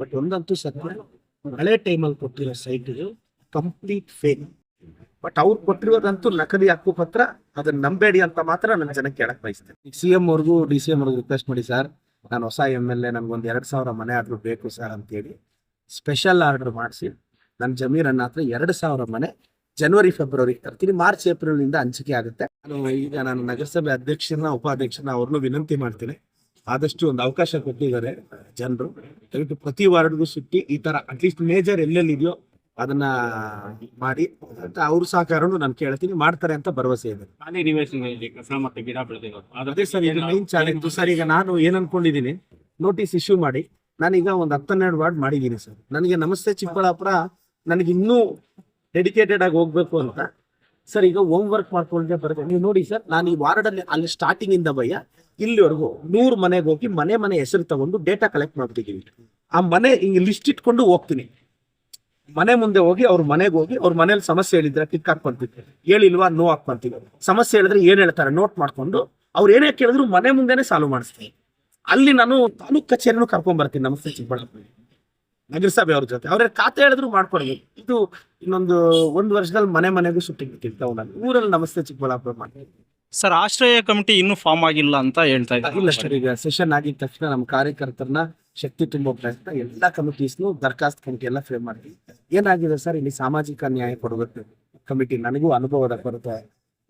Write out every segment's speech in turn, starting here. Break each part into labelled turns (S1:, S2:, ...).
S1: But ಒಂದಂತೂ ಸತ್ಯ, ಹಳೆ ಟೈಮಲ್ಲಿ ಕೊಟ್ಟಿರೋ ಸೈಟ್ ಕಂಪ್ಲೀಟ್ ಫೇಕ್ ಬಟ್ ಅವ್ರು ಕೊಟ್ಟಿರೋದಂತೂ ನಕಲಿ ಹಕ್ಕುಪತ್ರ, ಅದನ್ನ ನಂಬೇಡಿ ಅಂತ ಮಾತ್ರ ನನ್ನ ಜನಕ್ಕೆ ಹೇಳಕ್ ಬಯಸ್ತೇನೆ. ಸಿ ಎಂ ಅವ್ರಿಗೂ ಡಿ ಸಿ ಎಂ ರಿಕ್ವೆಸ್ಟ್ ಮಾಡಿ ಸರ್ ನಾನು ಹೊಸ ಎಂ ಎಲ್ ಎ ನನ್ಗೊಂದು ಎರಡು ಸಾವಿರ ಮನೆ ಆದ್ರೂ ಬೇಕು ಸರ್ ಅಂತೇಳಿ ಸ್ಪೆಷಲ್ ಆರ್ಡರ್ ಮಾಡಿಸಿ ನನ್ನ ಜಮೀರನ್ನ ಹತ್ರ ಎರಡು ಸಾವಿರ ಮನೆ ಜನವರಿ ಫೆಬ್ರವರಿ ತರ್ತೀನಿ. ಮಾರ್ಚ್ ಏಪ್ರಿಲ್ ಇಂದ ಹಂಚಿಕೆ ಆಗುತ್ತೆ. ನಾನು ಈಗ ನಾನು ನಗರಸಭೆ ಅಧ್ಯಕ್ಷರನ್ನ ಉಪಾಧ್ಯಕ್ಷರನ್ನ ಅವ್ರನ್ನೂ ವಿನಂತಿ ಮಾಡ್ತೀನಿ. ಆದಷ್ಟು ಒಂದು ಅವಕಾಶ ಕೊಟ್ಟಿದ್ದಾರೆ ಜನರು. ದಯವಿಟ್ಟು ಪ್ರತಿ ವಾರ್ಡ್ಗೂ ಸುತ್ತಿ ಈ ತರ ಅಟ್ಲೀಸ್ಟ್ ಮೇಜರ್ ಎಲ್ಲೆಲ್ಲಿ ಇದೆಯೋ ಅದನ್ನ ಮಾಡಿ. ಅಂತ ಅವ್ರ ಸಹಕಾರನು ನಾನು ಕೇಳ್ತೀನಿ ಮಾಡ್ತಾರೆ ಅಂತ ಭರವಸೆ ಇದೆ.
S2: ಖಾಲಿ ನಿವೇಶನದಲ್ಲಿ ಕಸ ಮತ್ತೆ ಗಿಡ ಬೆಳೆದಿರೋದು
S1: ಅದೇ ಸರ್ ಈಗ ಮೈನ್ ಚಾಲೆಂಜ್ ಸರ್ ಈಗ ನಾನು ಏನ್ ಅನ್ಕೊಂಡಿದೀನಿ ನೋಟಿಸ್ ಇಶ್ಯೂ ಮಾಡಿ ನಾನೀಗ ಒಂದು ಹತ್ತನ್ನೆರಡು ವಾರ್ಡ್ ಮಾಡಿದ್ದೀನಿ ಸರ್. ನನಗೆ ನಮಸ್ತೆ ಚಿಕ್ಕಬಳ್ಳಾಪುರ ನನಗೆ ಇನ್ನೂ ಡೆಡಿಕೇಟೆಡ್ ಆಗಿ ಹೋಗ್ಬೇಕು ಅಂತ ಸರ್ ಈಗ ಹೋಮ್ ವರ್ಕ್ ಮಾಡ್ಕೊಂಡೆ ಬರುತ್ತೆ. ನೀವು ನೋಡಿ ಸರ್ ನಾನು ಈ ವಾರ್ಡಲ್ಲಿ ಅಲ್ಲಿ ಸ್ಟಾರ್ಟಿಂಗ್ ಇಂದ ಭಯ, ಇಲ್ಲಿವರೆಗೂ ನೂರು ಮನೆಗೆ ಹೋಗಿ ಮನೆ ಮನೆ ಹೆಸರು ತಗೊಂಡು ಡೇಟಾ ಕಲೆಕ್ಟ್ ಮಾಡ್ಬಿಟ್ಟಿದ್ದೀವಿ ಆ ಮನೆ ಹಿಂಗೆ ಲಿಸ್ಟ್ ಇಟ್ಕೊಂಡು ಹೋಗ್ತೀನಿ. ಮನೆ ಮುಂದೆ ಹೋಗಿ ಅವ್ರ ಮನೆಗೆ ಹೋಗಿ ಅವ್ರ ಮನೇಲಿ ಸಮಸ್ಯೆ ಹೇಳಿದ್ರೆ ಟಿಕ್ ಹಾಕೊಂತೀವಿ ಹೇಳಿಲ್ವಾ? ನೋ ಹಾಕೊಂತೀವಿ ಸಮಸ್ಯೆ ಹೇಳಿದ್ರೆ ಏನ್ ಹೇಳ್ತಾರೆ? ನೋಟ್ ಮಾಡ್ಕೊಂಡು ಅವ್ರು ಏನೇ ಕೇಳಿದ್ರು ಮನೆ ಮುಂದೆನೆ ಸಾಲ್ವ್ ಮಾಡಿಸ್ತೀನಿ. ಅಲ್ಲಿ ನಾನು ತಾಲೂಕ್ ಕಚೇರಿನೂ ಕರ್ಕೊಂಡ್ ಬರ್ತೀನಿ ನಮಸ್ತೆ ಚಿಕ್ಕಬಳ್ಳಾಪುರ ನಗರಸಭೆ ಅವ್ರ ಜೊತೆ. ಅವ್ರ ಖಾತೆ ಹೇಳಿದ್ರು ಮಾಡ್ಕೊಡ್ಬೇಕು ಇದು ಇನ್ನೊಂದು ಒಂದು ವರ್ಷದಲ್ಲಿ ಮನೆ ಮನೆಗೂ ಸುಟ್ಟಿ ಬಿಟ್ಟಿರ್ತಾವ ನಾನು ಊರಲ್ಲಿ ನಮಸ್ತೆ ಚಿಕ್ಕಬಳ್ಳಾಪುರ ಮಾಡಿ
S3: ಸರ್ ಆಶ್ರಯ ಕಮಿಟಿ ಇನ್ನೂ ಫಾರ್ಮ್ ಆಗಿಲ್ಲ ಅಂತ ಹೇಳ್ತಾ
S1: ಇಲ್ಲ
S3: ಇದ್ದಾರೆ
S1: ಸರ್ ಈಗ ಸೆಷನ್ ಆಗಿದ ತಕ್ಷಣ ನಮ್ಮ ಕಾರ್ಯಕರ್ತರನ್ನ ಶಕ್ತಿ ತುಂಬೋ ಪ್ರಯತ್ನ ಎಲ್ಲಾ ಕಮಿಟೀಸ್ನು ದರ್ಖಾಸ್ತ್ ಕಮಿಟಿ ಎಲ್ಲ ಫ್ರೇಮ್ ಮಾಡಿ ಏನಾಗಿದೆ ಸರ್ ಇಲ್ಲಿ ಸಾಮಾಜಿಕ ನ್ಯಾಯ ಕೊಡಬೇಕು. ಕಮಿಟಿ ನನಗೂ ಅನುಭವದ ಕೊರತೆ.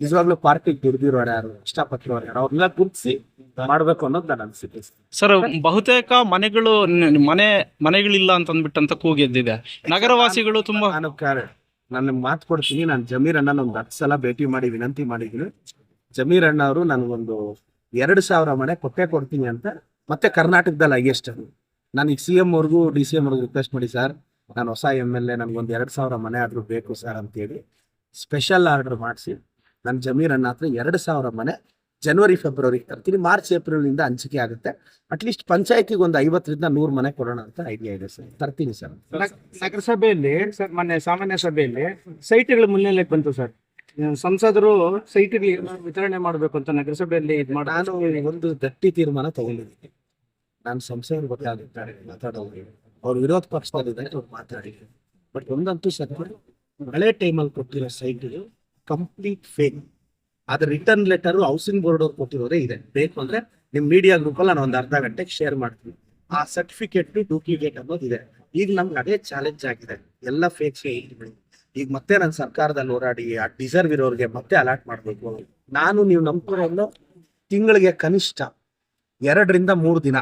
S1: ನಿಜವಾಗ್ಲೂ ಪಾರ್ಟಿಗೆ ದುಡ್ದಿರೋರು ಯಾರು ಇಷ್ಟಪಟ್ಟಿರೋರು ಯಾರು ಅವ್ರನ್ನೆಲ್ಲ ಗುರುತಿಸಿ ಮಾಡ್ಬೇಕು ಅನ್ನೋದು ನನ್ನ ಅನಿಸಿಕೆ.
S3: ಸರ್ ಬಹುತೇಕ ಮನೆಗಳು ನ- ಮನೆ ಮನೆಗಳಿಲ್ಲ ಅಂತ ಅಂದ್ಬಿಟ್ಟಂತ ಕೂಗೆದ್ದಿದೆ ನಗರವಾಸಿಗಳು ತುಂಬಾ
S1: ನಾನು ಕಾರ- ನಾನು ಮಾತು ಕೊಡ್ತೀನಿ ನಾನು ಜಮೀರ್ ಅಣ್ಣ ಒಂದು ಹತ್ತು ಸಲ ಭೇಟಿ ಮಾಡಿ ವಿನಂತಿ ಮಾಡಿದ್ದೀನಿ. ಜಮೀರ್ ಅಣ್ಣ ಅವರು ನನಗೊಂದು ಎರಡು ಸಾವಿರ ಮನೆ ಕೊಟ್ಟೆ ಕೊಡ್ತೀನಿ ಅಂತ ಮತ್ತೆ ಕರ್ನಾಟಕದಲ್ಲಿ ಹೈಯೆಸ್ಟ್ ಅದು. ನಾನು ಈಗ ಸಿ ಎಂ ಅವ್ರಿಗೂ ಡಿ ಸಿ ಎಂ ಅವ್ರಿಗೂ ರಿಕ್ವೆಸ್ಟ್ ಮಾಡಿ ಸರ್ ನಾನು ಹೊಸ ಎಂ ಎಲ್ ಎ ನನಗೊಂದು ಎರಡು ಸಾವಿರ ಮನೆ ಆದರೂ ಬೇಕು ಸರ್ ಅಂತೇಳಿ ಸ್ಪೆಷಲ್ ಆರ್ಡರ್ ಮಾಡಿಸಿ ನನ್ನ ಜಮೀರ್ ಅಣ್ಣ ಹತ್ರ ಎರಡು ಸಾವಿರ ಮನೆ ಜನವರಿ ಫೆಬ್ರವರಿ ತರ್ತೀನಿ ಮಾರ್ಚ್ ಏಪ್ರಿಲ್ ಇಂದ ಹಂಚಿಕೆ ಆಗುತ್ತೆ. ಅಟ್ಲೀಸ್ಟ್ ಪಂಚಾಯತಿಗೆ ಒಂದು ಐವತ್ತರಿಂದ ನೂರು ಮನೆ ಕೊಡೋಣ ಅಂತ ಐಡಿಯಾ ಇದೆ ಸರ್. ತರ್ತೀನಿ ಸರ್.
S4: ನಗ- ನಗರಸಭೆಯಲ್ಲಿ ಸರ್ ಮೊನ್ನೆ ಸಾಮಾನ್ಯ ಸಭೆಯಲ್ಲಿ ಸೈಟ್ಗಳ ಮುನ್ನೆಲೆಗೆ ಬಂತು ಸರ್. ಸಂಸದರು ಸೈಟ್ಗಳಿಗೆ ವಿತರಣೆ ಮಾಡಬೇಕು ಅಂತ ನಗರಸಭೆಯಲ್ಲಿ ಇದು ಮಾಡಿ
S1: ನಾನು ಒಂದು ದಟ್ಟಿ ತೀರ್ಮಾನ ತಗೊಂಡಿದ್ದೀನಿ. ನಾನು ಸಂಸದರು ಗೊತ್ತಾಗುತ್ತಾರೆ ಮಾತಾಡೋರು. ಅವ್ರು ವಿರೋಧ ಪಕ್ಷದಲ್ಲಿದ್ದಾರೆ ಅವ್ರು ಮಾತಾಡಿದ್ರು ಬಟ್ ಒಂದಂತೂ ಸರ್ ಹಳೆ ಟೈಮಲ್ಲಿ ಕೊಟ್ಟಿರೋ ಸೈಟ್ಗಳು ಕಂಪ್ಲೀಟ್ ಫೇಕ್ ಅದ್ರ ರಿಟರ್ನ್ ಲೆಟರ್ ಹೌಸಿಂಗ್ ಬೋರ್ಡ್ ಅವ್ರು ಕೊಟ್ಟಿರೋದೇ ಇದೆ. ಬೇಕು ಅಂದ್ರೆ ನಿಮ್ ಮೀಡಿಯಾ ಗ್ರೂಪ್ ಅಲ್ಲಿ ನಾನು ಒಂದು ಅರ್ಧ ಗಂಟೆಗೆ ಶೇರ್ ಮಾಡ್ತೀನಿ. ಆ ಸರ್ಟಿಫಿಕೇಟ್ ಡೂಪ್ಲಿಕೇಟ್ ಅನ್ನೋದು ಇದೆ. ಈಗ ನಮ್ಗೆ ಅದೇ ಚಾಲೆಂಜ್ ಆಗಿದೆ. ಎಲ್ಲ ಫೇಕ್ ಈಗ ಮತ್ತೆ ನಾನು ಸರ್ಕಾರದಲ್ಲಿ ಹೋರಾಡಿ, ಆ ಡಿಸರ್ವ್ ಇರೋರಿಗೆ ಮತ್ತೆ ಅಲಾಟ್ ಮಾಡಬೇಕು. ನಾನು ನೀವು ನಂಬಿಕೊಂಡು ತಿಂಗಳಿಗೆ ಕನಿಷ್ಠ ಎರಡರಿಂದ ಮೂರು ದಿನ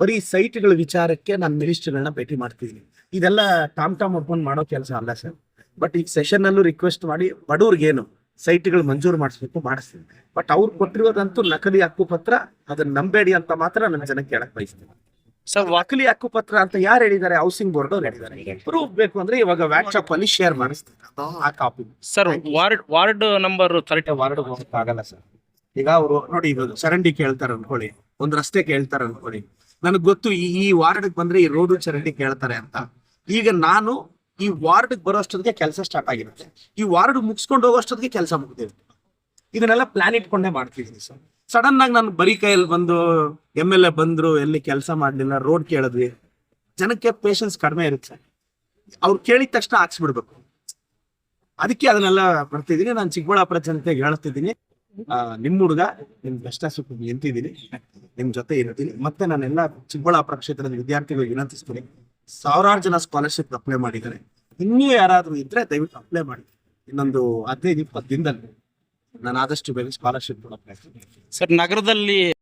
S1: ಬರೀ ಸೈಟ್ಗಳ ವಿಚಾರಕ್ಕೆ ನಾನು ಮಿನಿಸ್ಟರ್ಗಳನ್ನ ಭೇಟಿ ಮಾಡ್ತಿದ್ದೀನಿ. ಇದೆಲ್ಲ ಟಾಮ್ ಟಾಮ್ ಓಪನ್ ಮಾಡೋ ಕೆಲಸ ಅಲ್ಲ ಸರ್. ಬಟ್ ಈಗ ಸೆಷನ್ ಅಲ್ಲೂ ರಿಕ್ವೆಸ್ಟ್ ಮಾಡಿ ಬಡವ್ರಿಗೇನು ಸೈಟ್ಗಳು ಮಂಜೂರು ಮಾಡಿಸ್ಬೇಕು ಮಾಡಿಸ್ತೀನಿ. ಬಟ್ ಅವ್ರು ಕೊಟ್ಟಿರೋದಂತೂ ನಕಲಿ ಹಕ್ಕುಪತ್ರ ಅದನ್ನ ನಂಬೇಡಿ ಅಂತ ಮಾತ್ರ ನನ್ನ ಜನಕ್ಕೆ ಹೇಳಕ್ ಬಯಸ್ತೀನಿ.
S3: ಸರ್
S1: ನಕಲಿ ಹಕ್ಕುಪತ್ರ ಅಂತ ಯಾರು ಹೇಳಿದ್ದಾರೆ? ಹೌಸಿಂಗ್ ಬೋರ್ಡ್ ಅವ್ರು ಹೇಳಿದ್ದಾರೆ. ಪ್ರೂಫ್ ಬೇಕು ಅಂದ್ರೆ ಇವಾಗ ವ್ಯಾಟ್ಸ್ಆಪ್ ಅಲ್ಲಿ ಶೇರ್ ಮಾಡಿಸ್ತೀನಿ. ಆ copy
S3: sir ward ward number correct
S1: ward ಆಗಲ್ಲ ಸರ್ ಈಗ ಅವರು ನೋಡಿ ಇವಾಗ ಚರಂಡಿ ಕೇಳ್ತಾರೆ ಅನ್ಕೊಳ್ಳಿ ಒಂದ್ ರಸ್ತೆ ಕೇಳ್ತಾರೆ ಅನ್ಕೊಳ್ಳಿ ನನಗ್ ಗೊತ್ತು ಈ ಈ ವಾರ್ಡ್ ಬಂದ್ರೆ ಈ ರೋಡು ಚರಂಡಿ ಕೇಳ್ತಾರೆ ಅಂತ. ಈಗ ನಾನು ಈ ವಾರ್ಡ್ ಬರೋಷ್ಟೊತ್ತಿಗೆ ಕೆಲಸ ಸ್ಟಾರ್ಟ್ ಆಗಿರುತ್ತೆ. ಈ ವಾರ್ಡ್ ಮುಗಿಸ್ಕೊಂಡು ಹೋಗೋಷ್ಟೊತ್ತಿಗೆ ಕೆಲಸ ಮುಗಿದಿರುತ್ತೆ. ಇದನ್ನೆಲ್ಲ ಪ್ಲಾನ್ ಇಟ್ಕೊಂಡೇ ಮಾಡ್ತಿದ್ದೀನಿ ಸರ್. ಸಡನ್ ಆಗಿ ನಾನು ಬರೀ ಕೈಯಲ್ಲಿ ಬಂದು ಎಂ ಎಲ್ ಎ ಬಂದ್ರು, ಎಲ್ಲಿ ಕೆಲಸ ಮಾಡಲಿಲ್ಲ ರೋಡ್ ಕೇಳಿದ್ವಿ. ಜನಕ್ಕೆ ಪೇಷನ್ಸ್ ಕಡಿಮೆ ಇರುತ್ತೆ ಅವ್ರು ಕೇಳಿದ ತಕ್ಷಣ ಹಾಕ್ಸ್ಬಿಡ್ಬೇಕು. ಅದಕ್ಕೆ ಅದನ್ನೆಲ್ಲ ಬರ್ತಿದ್ದೀನಿ. ನಾನು ಚಿಕ್ಕಬಳ್ಳಾಪುರ ಜನತೆಗೆ ಹೇಳ್ತಿದ್ದೀನಿ ನಿಮ್ಮ ನಿಮ್ ಹುಡುಗ, ನಿಮ್ ಬೆಸ್ಟ್ ನಿಂತಿದ್ದೀನಿ. ನಿಮ್ ಜೊತೆ ಇರ್ತೀನಿ. ಮತ್ತೆ ನಾನೆಲ್ಲ ಚಿಕ್ಕಬಳ್ಳಾಪುರ ಕ್ಷೇತ್ರದ ವಿದ್ಯಾರ್ಥಿಗಳಿಗೆ ವಿನಂತಿಸ್ತೀನಿ. ಸಾವಿರಾರು ಜನ ಸ್ಕಾಲರ್ಶಿಪ್ ಅಪ್ಲೈ ಮಾಡಿದ್ದಾರೆ. ಇನ್ನೂ ಯಾರಾದರೂ ಇದ್ರೆ ದಯವಿಟ್ಟು ಅಪ್ಲೈ ಮಾಡಿ. ಇನ್ನೊಂದು ಹದಿನೈದು, ಇಪ್ಪತ್ತು ದಿನದಲ್ಲಿ. ನಾನು ಆದಷ್ಟು ಬೇಗ ಸ್ಕಾಲರ್ಶಿಪ್ ಅಪ್ಲೈ
S3: ಸರ್, ನಗರದಲ್ಲಿ